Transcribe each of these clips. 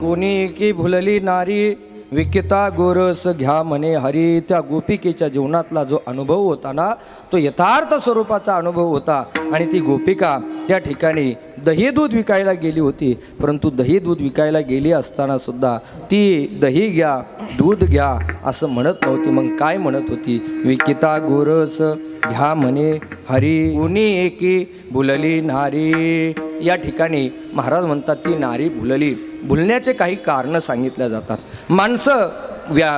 कोणी की भुलली नारी विकिता गोरस घ्या म्हणे हरी. त्या गोपिकेच्या जीवनातला जो अनुभव होता ना तो यथार्थ स्वरूपाचा अनुभव होता. आणि ती गोपिका त्या ठिकाणी दही दूध विकायला गेली होती. परंतु दही दूध विकायला गेली असताना सुद्धा ती दही घ्या दूध घ्या असं म्हणत नव्हती. मग काय म्हणत होती? विकिता गोरस घ्या म्हणे हरी. कोणी एकी भुलली नारी. या ठिकाणी महाराज म्हणतात ती नारी भुलली. भुलण्याचे काही कारणं सांगितल्या जातात. माणसं व्या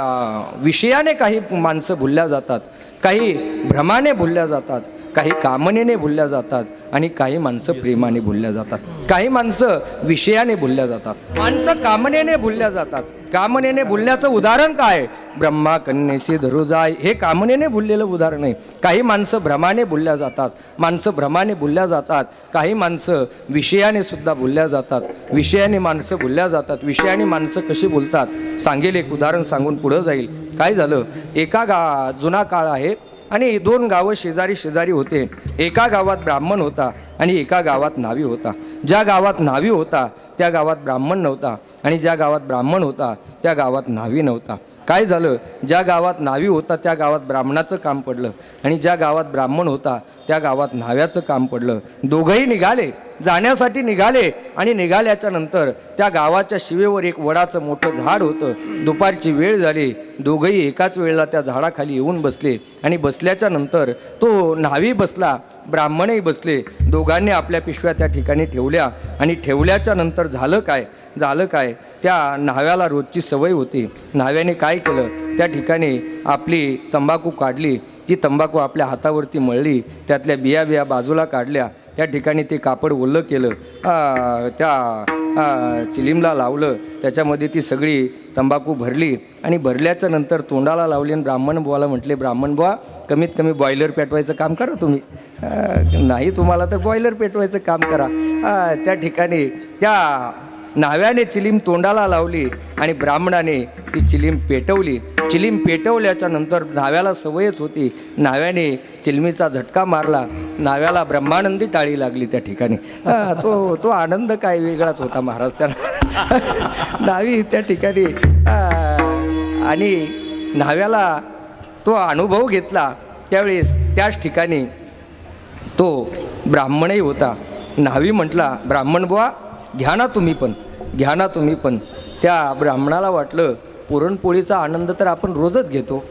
विषयाने काही माणसं भुलल्या जातात. काही भ्रमाने भुलल्या जातात. काही कामनेने भुलल्या जातात आणि काही माणसं प्रेमाने भुलल्या जातात. काही माणसं विषयाने भुलल्या जातात. माणसं कामनेने भुलल्या जातात. कामनेने भुलण्याचं उदाहरण काय? ब्रह्मा कन्येशी धरुजाय हे कामनेने भुललेलं उदाहरण आहे. काही माणसं भ्रमाने बोलल्या जातात. माणसं भ्रमाने बोलल्या जातात. काही माणसं विषयाने सुद्धा बोलल्या जातात. विषयाने माणसं बोलल्या जातात. विषयाने माणसं कशी बोलतात? सांगेल एक उदाहरण सांगून पुढं जाईल. काय झालं? एका गा जुना काळ आहे आणि दोन गावं शेजारी शेजारी होते. एका गावात ब्राह्मण होता आणि एका गावात नावी होता. ज्या गावात नावी होता त्या गावात ब्राह्मण नव्हता आणि ज्या गावात ब्राह्मण होता त्या गावात नावी नव्हता. काय झालं? ज्या गावात नावी होता त्या गावात ब्राह्मणाचं काम पडलं आणि ज्या गावात ब्राह्मण होता त्या गावात न्हाव्याचं काम पडलं. दोघंही निघाले जाण्यासाठी निघाले आणि निघाल्याच्या नंतर त्या गावाच्या शिवेवर एक वडाचं मोठं झाड होतं. दुपारची वेळ झाली. दोघंही एकाच वेळेला त्या झाडाखाली येऊन बसले आणि बसल्याच्या नंतर तो न्हावी बसला. ब्राह्मणही बसले. दोघांनी आपल्या पिशव्या त्या ठिकाणी ठेवल्या. आणि ठेवल्याच्या नंतर झालं काय? झालं काय? त्या न्हाव्याला रोजची सवय होती. न्हाव्याने काय केलं? त्या ठिकाणी आपली तंबाखू काढली. ती तंबाखू आपल्या हातावरती मळली. त्यातल्या बिया बिया बाजूला काढल्या. त्या ठिकाणी ते कापड ओलं केलं त्या चिलीमला लावलं त्याच्यामध्ये ती सगळी तंबाखू भरली आणि भरल्याच्या नंतर तोंडाला लावली आणि ब्राह्मण बुवाला म्हटले ब्राह्मण बुवा कमीत कमी बॉयलर पेटवायचं काम करा तुम्ही. नाही तुम्हाला तर बॉयलर पेटवायचं काम करा. त्या ठिकाणी त्या नाव्याने चिलीम तोंडाला लावली आणि ब्राह्मणाने ती चिलीम पेटवली. चिलीम पेटवल्याच्या नंतर नाव्याला सवयच होती. नाव्याने चिलमीचा झटका मारला. नाव्याला ब्रह्मानंदी टाळी लागली त्या ठिकाणी. तो तो आनंद काय वेगळाच होता महाराज त्याला. नावी त्या ठिकाणी आणि नाव्याला तो अनुभव घेतला. त्यावेळेस त्याच ठिकाणी तो ब्राह्मणही होता. न्हावी म्हटला ब्राह्मण बुवा घ्या ना तुम्ही पण घ्या ना तुम्ही पण. त्या ब्राह्मणाला वाटलं पुरणपोळीचा आनंद तर आपण रोजच घेतो.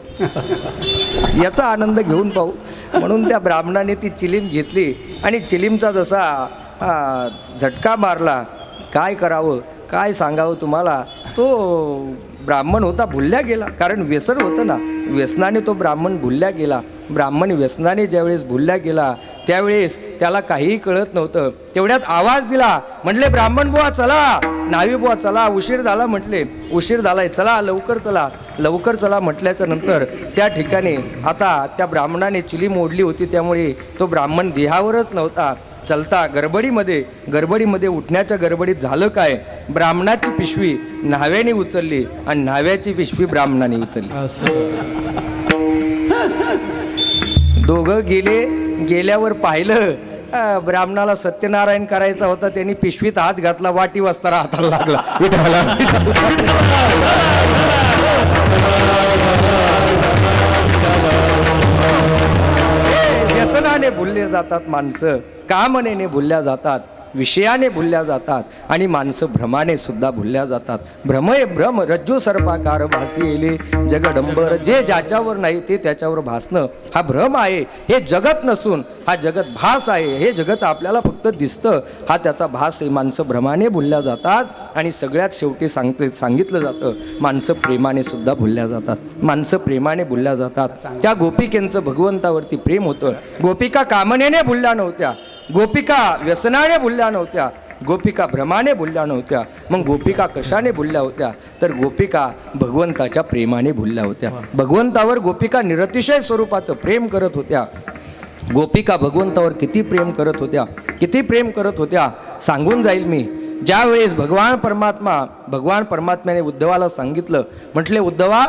याचा आनंद घेऊन पाहू. म्हणून त्या ब्राह्मणाने ती चिलीम घेतली आणि चिलीमचा जसा झटका मारला काय करावं काय सांगावं तुम्हाला तो ब्राह्मण होता भुलल्या गेला. कारण व्यसन होतं ना. व्यसनाने तो ब्राह्मण भुलल्या गेला. ब्राह्मण व्यसनाने ज्यावेळेस भुलल्या गेला त्यावेळेस त्याला काहीही कळत नव्हतं. तेवढ्यात आवाज दिला. म्हटले ब्राह्मण बुवा चला. नावी बुवा चला उशीर झाला म्हटले. उशीर झालाय चला लवकर चला. लवकर चला म्हटल्याच्या नंतर त्या ठिकाणी आता त्या ब्राह्मणाने चिली मोडली होती. त्यामुळे तो ब्राह्मण देहावरच नव्हता. चलता गडबडीमध्ये गडबडीमध्ये उठण्याच्या गडबडीत झालं काय? ब्राह्मणाची पिशवी न्हाव्याने उचलली आणि न्हाव्याची पिशवी ब्राह्मणाने उचलली. दोघं गेले गेल्यावर पाहिलं ब्राह्मणाला सत्यनारायण करायचा होता त्यांनी पिशवीत हात घातला वाटी वाजताना हाताला लागला. विठाला व्यसनाने भुलले जातात माणसं कामनेने भुलल्या जातात. विषयाने भुलल्या जातात आणि माणसं भ्रमाने सुद्धा भुलल्या जातात. भ्रम हे भ्रम रज्जू सर्पाकार भासी येले जगडंबर जे ज्याच्यावर नाही ते त्याच्यावर भासणं. हा भ्रम आहे हे जगत नसून हा जगत भास आहे हे जगत आपल्याला फक्त दिसतं. हा त्याचा भास आहे माणसं भ्रमाने भुलल्या जातात आणि सगळ्यात शेवटी सांगते सांगितलं जातं माणसं प्रेमाने सुद्धा भुलल्या जातात. माणसं प्रेमाने भुलल्या जातात. त्या गोपिकेंचं भगवंतावरती प्रेम होतं. गोपिका कामनेने भुलल्या नव्हत्या. गोपिका व्यसनाने भुलल्या नव्हत्या गोपिका भ्रमाने भुलल्या नव्हत्या मग गोपिका कशाने भुलल्या होत्या? तर गोपिका भगवंताच्या प्रेमाने भुलल्या होत्या. भगवंतावर गोपिका निरतिशय स्वरूपाचं प्रेम करत होत्या. गोपिका भगवंतावर किती प्रेम करत होत्या? किती प्रेम करत होत्या? सांगून जाईल मी. ज्यावेळेस भगवान परमात्मा भगवान परमात्म्याने उद्धवाला सांगितलं म्हटले उद्धवा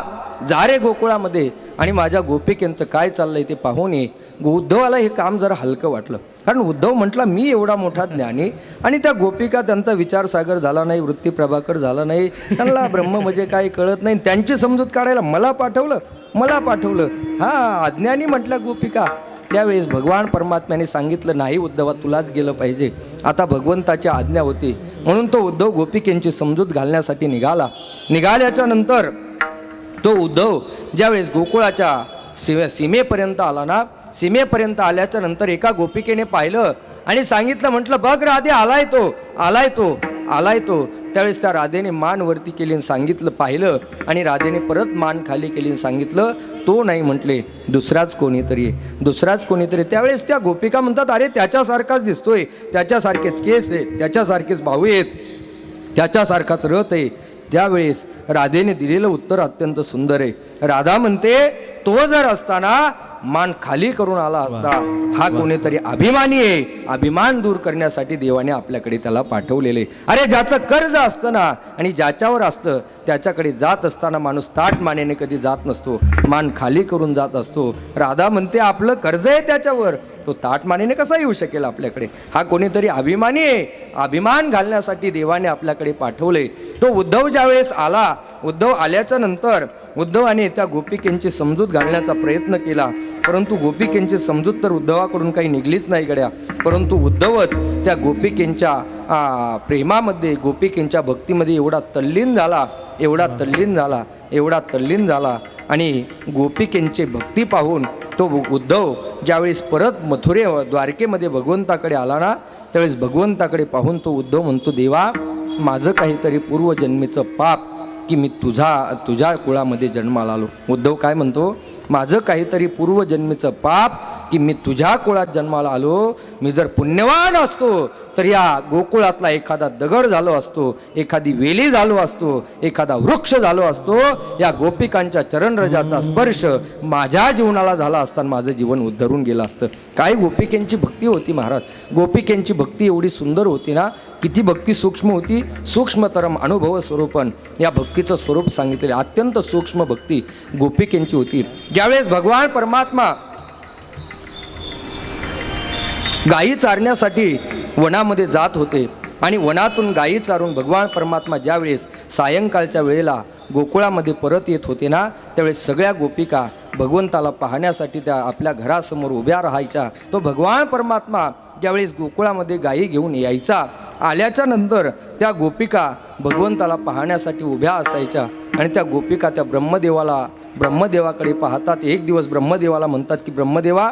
जा रे गोकुळामध्ये आणि माझ्या गोपिकेंचं काय चाललंय ते पाहून ये. गो- उद्धवाला हे काम जरा हलकं वाटलं. कारण उद्धव म्हटला मी एवढा मोठा ज्ञानी आणि त्या गोपिका त्यांचा विचारसागर झाला नाही वृत्ती प्रभाकर झाला नाही त्यांना ब्रह्म म्हणजे काय कळत नाही. त्यांची समजूत काढायला मला पाठवलं मला पाठवलं. हां अज्ञानी म्हटल्या गोपिका त्यावेळेस भगवान परमात्म्याने सांगितलं नाही उद्धवा तुलाच गेलं पाहिजे. आता भगवंताची आज्ञा होती. म्हणून तो उद्धव गोपिकेंची समजूत घालण्यासाठी निघाला. निघाल्याच्या नंतर तो उद्धव ज्यावेळेस गोकुळाच्या सीमे सीमेपर्यंत आला ना सीमेपर्यंत आल्याच्यानंतर एका गोपिकेने पाहिलं आणि सांगितलं म्हटलं बघ राधे आलाय तो आलाय तो आलाय तो. त्यावेळेस त्या राधेने मान वरती केली आणि सांगितलं पाहिलं आणि राधेने परत मान खाली केली आणि सांगितलं तो नाही म्हटले दुसराच कोणीतरी दुसराच कोणीतरी त्यावेळेस त्या गोपिका म्हणतात अरे त्याच्यासारखाच दिसतोय त्याच्यासारखेच केस आहे त्याच्यासारखेच भाऊ आहेत त्याच्यासारखाच रथ आहे. त्यावेळेस राधेने दिलेलं उत्तर अत्यंत सुंदर आहे. राधा म्हणते तो जर असताना मान खाली करून आला असता हा कोणीतरी अभिमानी आहे. अभिमान दूर करण्यासाठी देवाने आपल्याकडे त्याला पाठवलेले. अरे ज्याचं कर्ज असतं ना आणि ज्याच्यावर असतं त्याच्याकडे जात असताना माणूस ताट मानेने कधी जात नसतो. मान खाली करून जात असतो. राधा म्हणते आपलं कर्ज आहे त्याच्यावर. तो ताट मानेने कसा येऊ शकेल आपल्याकडे? हा कोणीतरी अभिमानी आहे. अभिमान घालण्यासाठी देवाने आपल्याकडे पाठवले. तो उद्धव ज्यावेळेस आला उद्धव आल्याच्यानंतर उद्धवाने त्या गोपिकेंची समजूत घालण्याचा प्रयत्न केला. परंतु गोपिकेंची समजूत तर उद्धवाकडून काही निघलीच नाही गड्या. परंतु उद्धवच त्या गोपिकेंच्या प्रेमामध्ये गोपिकेंच्या भक्तीमध्ये एवढा तल्लीन झाला एवढा तल्लीन झाला एवढा तल्लीन झाला. आणि गोपिकेंची भक्ती पाहून तो उद्धव ज्यावेळेस परत मथुरे द्वारकेमध्ये भगवंताकडे आला ना त्यावेळेस भगवंताकडे पाहून तो उद्धव म्हणतो देवा माझं काहीतरी पूर्वजन्मीचं पाप की मी तुझा तुझ्या कुळामध्ये जन्माला आलो. उद्धव काय म्हणतो? माझं काहीतरी पूर्वजन्मीचं पाप की मी तुझ्या कुळात जन्माला आलो मी जर पुण्यवान असतो तर या गोकुळातला एखादा दगड झालो असतो एखादी वेली झालो असतो एखादा वृक्ष झालो असतो या गोपिकांच्या चरणरजाचा स्पर्श माझ्या जीवनाला झाला असताना माझं जीवन उद्धरून गेलं असतं. काय गोपिकेंची भक्ती होती महाराज. गोपिकेंची भक्ती एवढी सुंदर होती ना किती भक्ती सूक्ष्म होती. सूक्ष्मतरम अनुभव स्वरूपण या भक्तीचं स्वरूप सांगितलेले अत्यंत सूक्ष्म भक्ती गोपिकेंची होती. ज्यावेळेस भगवान परमात्मा गायी चारण्यासाठी वनामध्ये जात होते. आणि वनातून गायी चारून भगवान परमात्मा ज्यावेळेस सायंकाळच्या वेळेला गोकुळामध्ये परत येत होते ना त्यावेळेस सगळ्या गोपिका भगवंताला पाहण्यासाठी त्या आपल्या घरासमोर उभ्या राहायच्या. तो भगवान परमात्मा ज्यावेळेस गोकुळामध्ये गायी घेऊन यायचा आल्याच्यानंतर त्या गोपिका भगवंताला पाहण्यासाठी उभ्या असायच्या. आणि त्या गोपिका त्या ब्रह्मदेवाला ब्रह्मदेवाकडे पाहतात. एक दिवस ब्रह्मदेवाला म्हणतात की ब्रह्मदेवा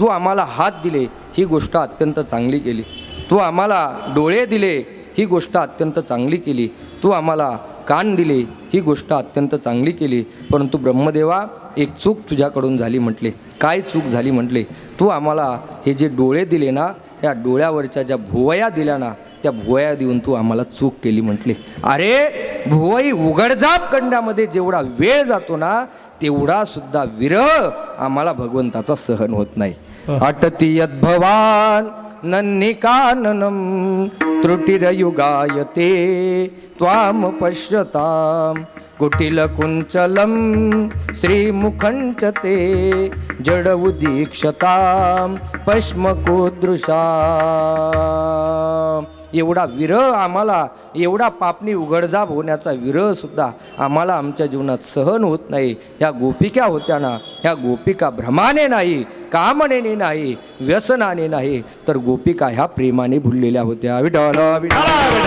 तू आम्हाला हात दिले. ही गोष्ट अत्यंत चांगली केली. तू आम्हाला डोळे दिले ही गोष्ट अत्यंत चांगली केली. तू आम्हाला कान दिले ही गोष्ट अत्यंत चांगली केली. परंतु ब्रह्मदेवा एक चूक तुझ्याकडून झाली म्हटले. काय चूक झाली म्हटले? तू आम्हाला हे जे डोळे दिले ना या डोळ्यावरच्या ज्या भुवया दिल्या ना त्या भुवया देऊन तू आम्हाला चूक केली म्हटले. अरे भुवई उघडजाप करण्यामध्ये जेवढा वेळ जातो ना तेवढा सुद्धा विरह आम्हाला भगवंताचा सहन होत नाही. अटती नन्निकाननं नन्निकाननम त्रुटिरयुगायते त्वाम पश्यतां कुटिलकुञ्चलं श्रीमुखञ्च ते जड उदीक्षतां पश्मकोदृशा एवढा विरह आम्हाला एवढा पापणी उघडजाब होण्याचा विरहसुद्धा आम्हाला आमच्या जीवनात सहन होत नाही. ह्या गोपिका होत्या ना ह्या गोपिका भ्रमाने नाही कामनेने नाही व्यसनाने नाही तर गोपिका ह्या प्रेमाने भुललेल्या होत्या. विठाला विठाला